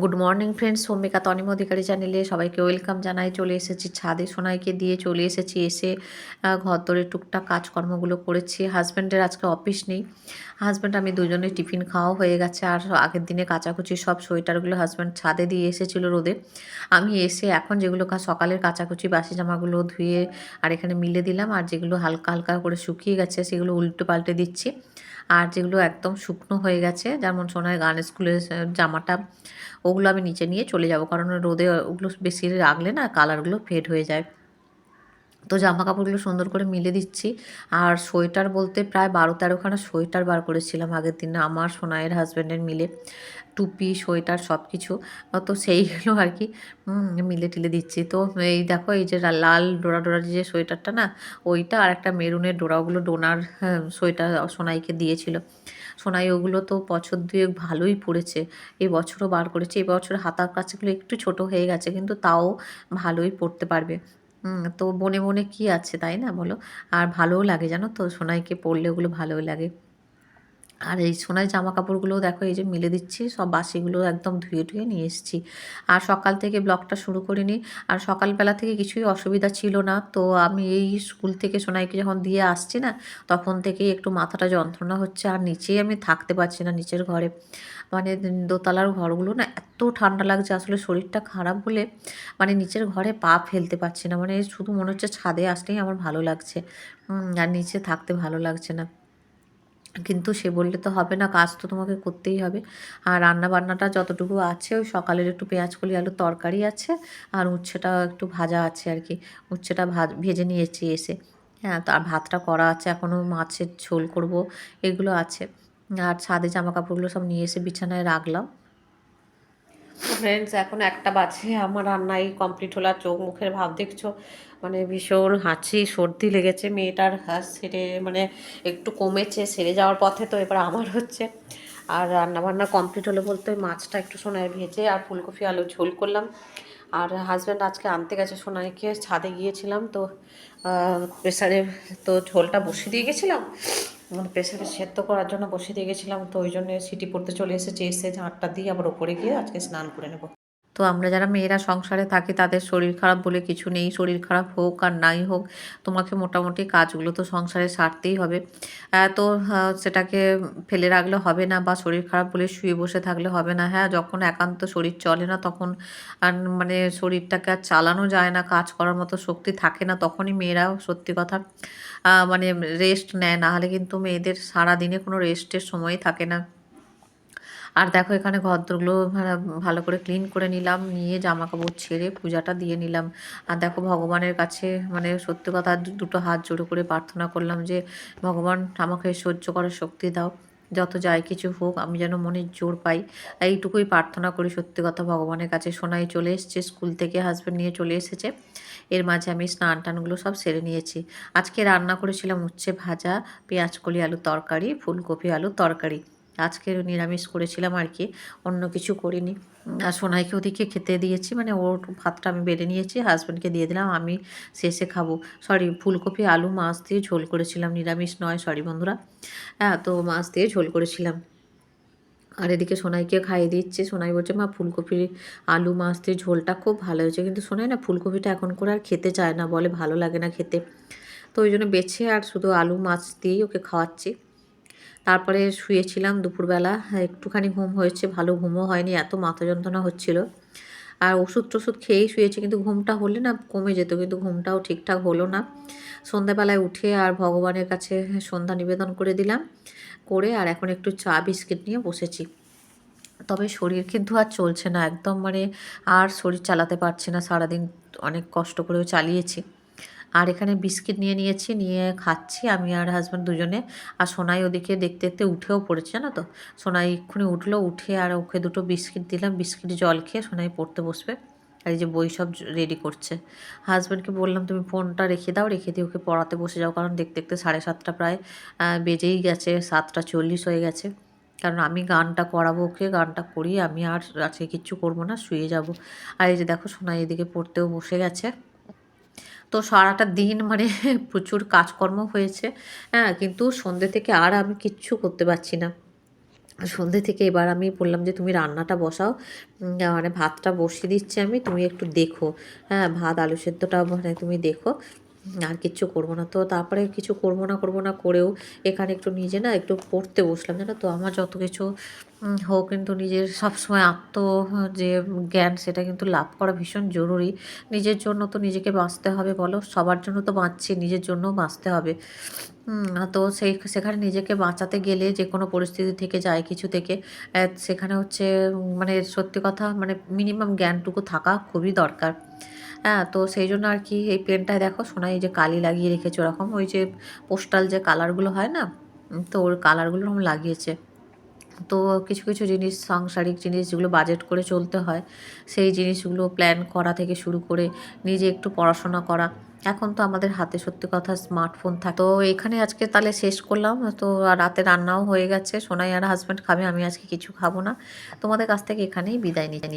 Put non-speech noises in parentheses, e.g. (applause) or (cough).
Good morning friends Soumika Tanim Adhikari চ্যানেলে সবাইকে welcome জানাই। চলে এসেছি ছাদে সোনাইকে দিয়ে। চলে এসেছি এসে ঘর দরে টুকটাক কাজকর্মগুলো করেছি। হাজব্যান্ডের আজকে অফিস নেই। হাজব্যান্ড আমি দুজনে টিফিন খাওয়া হয়ে গেছে। আর আগের দিনে কাচাকুচি সব সোয়েটারগুলো হাজব্যান্ড ছাদে দিয়ে এসেছিল রোদে। আমি এসে এখন যেগুলো সকালের কাচাকুচি, বাসি জামাগুলো ধুয়ে আর এখানে মিলে দিলাম। আর যেগুলো হালকা হালকা করে শুকিয়ে গেছে, সেগুলো উল্টে পাল্টে দিচ্ছি। আর যেগুলো একদম শুকনো হয়ে গেছে, যেমন সোনার গান, স্কুলের জামাটা, ওগুলো আমি নিচে নিয়ে চলে যাব। কারণ রোদে ওগুলো বেশি রাখলে না কালারগুলো ফেড হয়ে যায়। তো জামা কাপড়গুলো সুন্দর করে মিলে দিচ্ছি। আর সোয়েটার বলতে প্রায় বারো তেরোখানা সোয়েটার বার করেছিলাম আগের দিন আমার সোনাইয়ের হাজব্যান্ডের মিলে। টুপি সোয়েটার সব কিছু তো সেইগুলো আর কি মিলে টিলে দিচ্ছি। তো এই দেখো এই যে লাল ডোরা ডোরা যে সোয়েটারটা না ওইটা আর একটা মেরুনের ডোরাগুলো ডোনার হ্যাঁ, সোয়েটার সোনাইকে দিয়েছিল। সোনাই ওগুলো তো বছর দুয়েক ভালোই পড়েছে এই বছরও বার করেছে। এই বছর হাতার কাছেগুলো একটু ছোট হয়ে গেছে কিন্তু তাও ভালোই পড়তে পারবে। তো বনে বনে কি আছে তাই না বলো? আর ভালোও লাগে জানো তো? সোনাইকে পড়লে ওগুলো ভালোই লাগে। আর এই সোনাই জামা কাপড়গুলো দেখো, এই যে মিলে দিচ্ছি, সব বাসিগুলো একদম ধুয়ে ধুয়ে নিয়ে এসেছি। আর সকাল থেকে ব্লগটা শুরু করিনি, আর সকালবেলা থেকে কিছুই অসুবিধা ছিল না। তো আমি এই স্কুল থেকে সোনাইকে যখন দিয়ে আসছি না, তখন থেকেই একটু মাথাটা যন্ত্রণা হচ্ছে, আর নিচেই আমি থাকতে পারছি না নিচের ঘরে। মানে দোতলার ঘরগুলো না এত ঠান্ডা লাগছে, আসলে শরীরটা খারাপ বলে মানে নিচের ঘরে পা ফেলতে পারছি না। মানে শুধু মনে হচ্ছে ছাদে আসলেই আমার ভালো লাগছে। আর নিচে থাকতে ভালো লাগছে না। কিন্তু সে বললে তো হবে না, কাজ তো তোমাকে করতেই হবে। আর রান্না বান্নাটা যতটুকু আছে, ওই সকালের একটু পেঁয়াজ কলি, আলুর তরকারি আছে, আর উচ্ছেটা একটু ভাজা আছে আর কি। উচ্ছেটা ভাজ নিয়েছি এসে। হ্যাঁ তার ভাতটা করা আছে এখনও মাছের ঝোল করব, এগুলো আছে। আর ছাদে জামা কাপড়গুলো সব নিয়ে এসে বিছানায় রাখলাম। ফ্রেন্ডস এখন একটা বাজে, আমার রান্নাই কমপ্লিট হলো চোখ মুখের ভাব দেখছ? মানে ভীষণ হাঁচি, সর্দি লেগেছে মেয়েটার সেরে মানে একটু কমেছে সেরে যাওয়ার পথে তো এবার আমার হচ্ছে। আর রান্না বান্না কমপ্লিট হলো বলতে মাছটা একটু সোনায় ভেজে আর ফুলকপি আলু ঝোল করলাম। আর হাজব্যান্ড আজকে আনতে গেছে সোনাইকে, ছাদে গিয়েছিলাম তো প্রেসারে তো ঝোলটা বসিয়ে দিয়ে গেছিলাম। প্রেসারে সেদ্ধ করার জন্য বসে দিয়ে গেছিলাম, তো ওই জন্যে সিটি পড়তে চলে এসেছে, এসে ঝাঁটটা দিয়ে আবার ওপরে গিয়ে আজকে স্নান করে নেব। তো আমরা যারা মেয়েরা সংসারে থাকি, তাদের শরীর খারাপ বলে কিছু নেই। শরীর খারাপ হোক আর নাই হোক, তোমাকে মোটামুটি কাজগুলো তো সংসারে সারতেই হবে। তো সেটাকে ফেলে রাখলে হবে না বা শরীর খারাপ বলে শুয়ে বসে থাকলে হবে না। হ্যাঁ যখন একান্ত শরীর চলে না, তখন মানে শরীরটাকে আর চালানো যায় না, কাজ করার মতো শক্তি থাকে না, তখনই মেয়েরাও সত্যি কথা মানে রেস্ট নেয়। না হলে কিন্তু মেয়েদের সারা দিনে কোনো রেস্টের সময়ই থাকে না। আর দেখো এখানে ঘরদোরগুলো ভালো করে ক্লিন করে নিলাম, নিয়ে জামা কাপড় ছেড়ে পূজাটা দিয়ে নিলাম। আর দেখো ভগবানের কাছে মানে সত্যি কথা দুটো হাত জোড়ো করে প্রার্থনা করলাম যে, ভগবান, আমাকে সহ্য করার শক্তি দাও। যত যাই কিছু হোক, আমি যেন মনের জোর পাই। এইটুকুই প্রার্থনা করি সত্যি কথা ভগবানের কাছে। সোনাই চলে এসছে, স্কুল থেকে হাজব্যান্ড নিয়ে চলে এসেছে। এর মাঝে আমি স্নান টানগুলো সব সেরে নিয়েছি। আজকে রান্না করেছিলাম উচ্ছে ভাজা, পেঁয়াজ কলি আলু তরকারি, ফুলকপি আলু তরকারি। আজকে নিরামিষ করেছিলাম আর কি, অন্য কিছু করিনি। আর সোনাইকে ওদিকে খেতে দিয়েছি মানে ওর ভাতটা আমি বেড়ে নিয়েছি হাজব্যান্ডকে দিয়ে দিলাম, আমি শেষে খাব। সরি ফুলকপি, আলু, মাছ দিয়ে ঝোল করেছিলাম, নিরামিষ নয় সরি বন্ধুরা। হ্যাঁ তো মাছ দিয়ে ঝোল করেছিলাম। আর এদিকে সোনাইকে খাইয়ে দিচ্ছে, সোনাই বলছে, মা, ফুলকপি, আলু, মাছ দিয়ে ঝোলটা খুব ভালো হয়েছে। কিন্তু সোনাই না ফুলকপিটা এখন করে আর খেতে চায় না, বলে ভালো লাগে না খেতে। তো ওই জন্য বেছে আর শুধু আলু, মাছ দিয়েই ওকে খাওয়াচ্ছি। তারপরে শুয়েছিলাম দুপুরবেলা, একটুখানি ঘুম হয়েছে, ভালো ঘুমও হয়নি, এত মাথা যন্ত্রণা হচ্ছিল। আর ওষুধ টষুধ খেয়েই শুয়েছি, কিন্তু ঘুমটা হলে না কমে যেত, কিন্তু ঘুমটাও ঠিকঠাক হলো না। সন্ধ্যাবেলায় উঠে আর ভগবানের কাছে সন্ধ্যা নিবেদন করে দিলাম, করে আর এখন একটু চা, বিস্কিট নিয়ে বসেছি। তবে শরীর কিন্তু আর চলছে না, একদম মানে আর শরীর চালাতে পারছে না, সারাদিন অনেক কষ্ট করেও চালিয়েছি। আর এখানে বিস্কিট নিয়ে নিয়েছি, নিয়ে খাচ্ছি। আমি আর হাজব্যান্ড দুজনে। আর সোনাই ওদিকে দেখতে দেখতে উঠেও পড়েছে না তো? সোনাই এক্ষুনি উঠল, উঠে আর ওকে দুটো বিস্কিট দিলাম। বিস্কিট জল খেয়ে সোনাই পড়তে বসবে। আর এই যে বই সব রেডি করছে। হাজব্যান্ডকে বললাম, তুমি ফোনটা রেখে দাও, রেখে দিয়ে ওকে পড়াতে বসে যাও। কারণ দেখতে দেখতে সাড়ে সাতটা প্রায় বেজেই গেছে। সাতটা চল্লিশ হয়ে গেছে। কারণ আমি গানটা করাবো ওকে, গানটা করি আমি আর আজকে কিচ্ছু করব না, শুয়ে যাব। আর এই যে দেখো সোনাই এদিকে পড়তেও বসে গেছে। তো সারাটা দিন মানে (laughs) প্রচুর কাজকর্ম হয়েছে। হ্যাঁ কিন্তু সন্ধ্যে থেকে আর আমি কিচ্ছু করতে পারছি না। সন্ধ্যে থেকে এবার আমি বললাম যে, তুমি রান্নাটা বসাও। মানে ভাতটা বসিয়ে দিচ্ছি আমি, তুমি একটু দেখো। হ্যাঁ ভাত, আলু সেদ্ধটাও মানে তুমি দেখো। আর কিচ্ছু করব না। তো তারপরে কিছু করব না করব না করেও এখানে একটু নিজে না একটু পড়তে বসলাম, জানো তো? আমার যত কিছু হোক কিন্তু নিজের সবসময় আত্ম, যে জ্ঞান সেটা কিন্তু লাভ করা ভীষণ জরুরি। নিজের জন্য তো নিজেকে বাঁচতে হবে বলো, সবার জন্য তো বাঁচছি, নিজের জন্যও বাঁচতে হবে। তো সেই সেখানে নিজেকে বাঁচাতে গেলে যে কোনো পরিস্থিতি থেকে যায় কিছু থেকে সেখানে হচ্ছে মানে সত্যি কথা মানে মিনিমাম জ্ঞানটুকু থাকা খুবই দরকার। হ্যাঁ তো সেই জন্য আর কি এই পেনটায় দেখো সোনা, এই যে কালি লাগিয়ে রেখেছে ওরকম, ওই যে পোস্টাল যে কালারগুলো হয় না তো ওর কালারগুলো ওরকম লাগিয়েছে। তো কিছু কিছু জিনিস, সাংসারিক জিনিস যেগুলো বাজেট করে চলতে হয়, সেই জিনিসগুলো প্ল্যান করা থেকে শুরু করে নিজে একটু পড়াশোনা করা। এখন তো আমাদের হাতে সত্যি কথা স্মার্টফোন থাকে। তো এখানে আজকে তাহলে শেষ করলাম, তো রাতে রান্নাও হয়ে গেছে, সোনাই আর হাজব্যান্ড খাবে, আমি আজকে কিছু খাব না। তোমাদের কাছ থেকে এখানেই বিদায় নিয়ে